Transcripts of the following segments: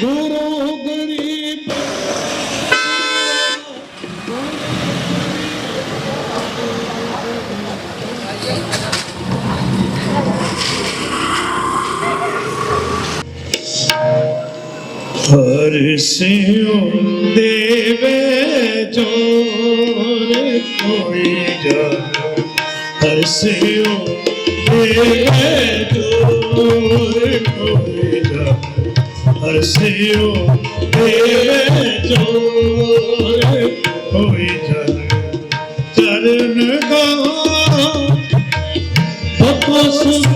ਗੁਰੂ ਗਰੀਬ। ਹਰ ਸਿਉ ਦੇਵੇ ਜੋਰ ਕੋਈ ਜਾ ਹਰ ਸਿਉ ਦੇਵੇ ਜੋਰ ਕੋਈ ਜਾ ਹਰ ਸਿਉ ਦੇਵੇ ਜੋਰ ਕੋਈ ਜਾ ਚਰਨ ਕਾ ਬਪੋ ਸੁਖ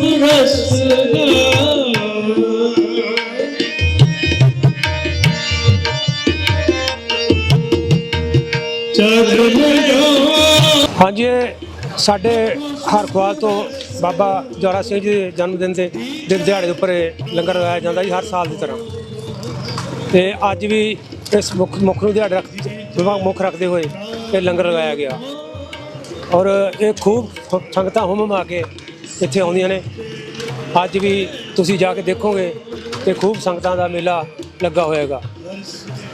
ਚਰਨ ਹਾਂਜੀ ਸਾਡੇ ਹਰਖਵਾਲ ਤੋਂ ਬਾਬਾ ਜੋਰਾ ਸਿੰਘ ਜੀ ਦੇ ਜਨਮ ਦਿਨ ਦੇ ਦਿਨ ਦਿਹਾੜੇ ਦੇ ਉੱਪਰ ਇਹ ਲੰਗਰ ਲਗਾਇਆ ਜਾਂਦਾ ਜੀ ਹਰ ਸਾਲ ਦੀ ਤਰ੍ਹਾਂ। ਤੇ ਅੱਜ ਵੀ ਇਸ ਮੁੱਖ ਮੁੱਖ ਨੂੰ ਦਿਹਾੜੇ ਰੱਖ, ਵਿਭਾਗ ਮੁੱਖ ਰੱਖਦੇ ਹੋਏ ਇਹ ਲੰਗਰ ਲਗਾਇਆ ਗਿਆ। ਔਰ ਇਹ ਖੂਬ ਸੰਗਤਾਂ ਹੁਮ ਆ ਕੇ ਇੱਥੇ ਆਉਂਦੀਆਂ ਨੇ। ਅੱਜ ਵੀ ਤੁਸੀਂ ਜਾ ਕੇ ਦੇਖੋਗੇ ਕਿ ਖੂਬ ਸੰਗਤਾਂ ਦਾ ਮੇਲਾ ਲੱਗਾ ਹੋਏਗਾ।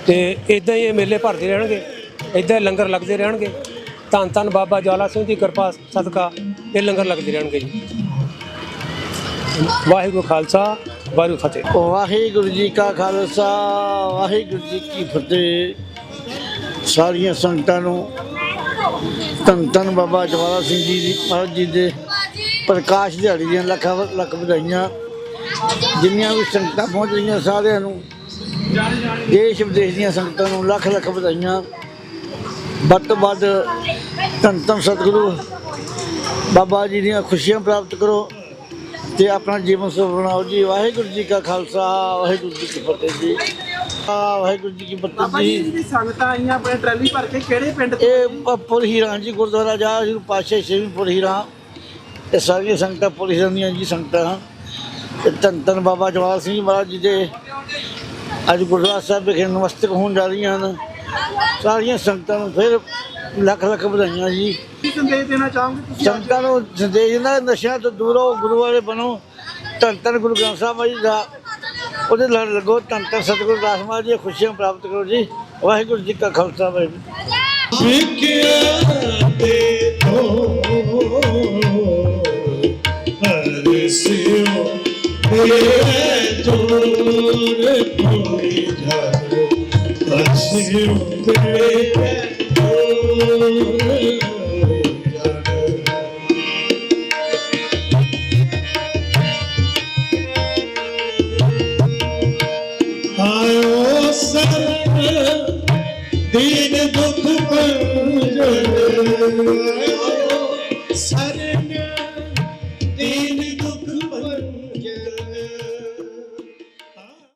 ਤੇ ਇਦਾਂ ਹੀ ਇਹ ਮੇਲੇ ਭਰਦੇ ਰਹਿਣਗੇ ਇਦਾਂ ਲੰਗਰ ਲੱਗਦੇ ਰਹਿਣਗੇ। ਧੰਨ ਧੰਨ ਬਾਬਾ ਜਵਾਲਾ ਸਿੰਘ ਦੀ ਕਿਰਪਾ, ਸਦਕਾ ਇਹ ਲੰਗਰ ਲੱਗਦੇ ਰਹਿਣਗੇ ਜੀ। ਵਾਹਿਗੁਰੂ ਖਾਲਸਾ, ਵਾਹਿਗੁਰੂ ਫਤਿਹ। ਵਾਹਿਗੁਰੂ ਜੀ ਕਾ ਖਾਲਸਾ, ਵਾਹਿਗੁਰੂ ਜੀ ਕੀ ਫਤਿਹ। ਸਾਰੀਆਂ ਸੰਗਤਾਂ ਨੂੰ ਧੰਨ ਧੰਨ ਬਾਬਾ ਜਵਾਲਾ ਸਿੰਘ ਜੀ ਦੀ, ਮਹਾਰਾਜ ਜੀ ਦੇ ਪ੍ਰਕਾਸ਼ ਦਿਹਾੜੀ ਦੀਆਂ ਲੱਖਾਂ ਲੱਖ ਵਧਾਈਆਂ। ਜਿੰਨੀਆਂ ਵੀ ਸੰਗਤਾਂ ਪਹੁੰਚ ਰਹੀਆਂ ਸਾਰਿਆਂ ਨੂੰ ਦੇਸ਼ ਵਿਦੇਸ਼ ਦੀਆਂ ਸੰਗਤਾਂ ਨੂੰ ਲੱਖ ਲੱਖ ਵਧਾਈਆਂ। ਵੱਧ ਤੋਂ ਵੱਧ ਧੰਨ ਧੰਨ ਸਤਿਗੁਰੂ ਬਾਬਾ ਜੀ ਦੀਆਂ ਖੁਸ਼ੀਆਂ ਪ੍ਰਾਪਤ ਕਰੋ ਤੇ ਆਪਣਾ ਜੀਵਨ ਸੁਖ ਬਣਾਓ ਜੀ। ਵਾਹਿਗੁਰੂ ਜੀ ਕਾ ਖਾਲਸਾ ਵਾਹਿਗੁਰੂ ਜੀ ਕੀ ਫਤਿਹ ਜੀ। ਆ ਵਾਹਿਗੁਰੂ ਜੀ ਕੀ ਫਤਿਹ ਜੀ। ਸੰਗਤਾਂ ਆਈਆਂ ਆਪਣੇ ਟਰਾਲੀ ਭਰ ਕੇ ਕਿਹੜੇ ਪਿੰਡ ਤੋਂ? ਇਹ ਪੁਰ ਹੀਰਾਂ ਜੀ ਗੁਰਦੁਆਰਾ ਜਾ ਜੀ ਪਾਸ਼ੇ ਛੇਵੀਂ ਪੁਰ ਹੀਰਾਂ। ਇਹ ਸਾਰੀਆਂ ਸੰਗਤਾਂ ਪੁਰ ਹੀਰਾਂ ਦੀਆਂ ਜੀ ਸੰਗਤਾਂ। ਤੇ ਧੰਨ ਧੰਨ ਬਾਬਾ ਜਵਾਲ ਸਿੰਘ ਮਹਾਰਾਜ ਜੀ ਦੇ ਅੱਜ ਗੁਰਦੁਆਰਾ ਸਾਹਿਬ ਵਿਖੇ ਨਮਸਤਕ ਹੋਣ ਜਾ ਰਹੀਆਂ ਹਨ। ਸਾਰੀਆਂ ਸੰਗਤਾਂ ਨੂੰ ਫਿਰ ਲੱਖ ਲੱਖ ਵਧਾਈਆਂ ਜੀ। ਕੀ ਸੰਦੇਸ਼ ਦੇਣਾ ਚਾਹੋਗੇ ਤੁਸੀਂ? ਅੱਜ? ਸੰਗਤਾਂ ਨੂੰ ਸੰਦੇਸ਼ ਦਿੰਦਾ ਨਸ਼ਿਆਂ ਤੋਂ ਦੂਰ ਰਹੋ ਗੁਰੂ ਵਾਲੇ ਬਣੋ। ਧੰਨ ਧੰਨ ਗੁਰੂ ਗ੍ਰੰਥ ਸਾਹਿਬ ਜੀ ਦਾ ਉਹਦੇ ਲੜ ਲੱਗੋ ਧੰਨ ਧੰਨ ਸਤਿਗੁਰੂ ਦਾਸ ਮਹਾਰਾਜ ਦੀਆਂ ਖੁਸ਼ੀਆਂ ਪ੍ਰਾਪਤ ਕਰੋ ਜੀ। ਵਾਹਿਗੁਰੂ ਜੀ ਕਾ ਖਾਲਸਾ ਵਾਹਿਗੁਰੂ ਵਿਕਿਆ ਤੇ ਤੋ ਹਰ ਸਿਉ ਦੇ ਜੋਰ ਕੋਈ ਜਾ ਜਾ Sarına dil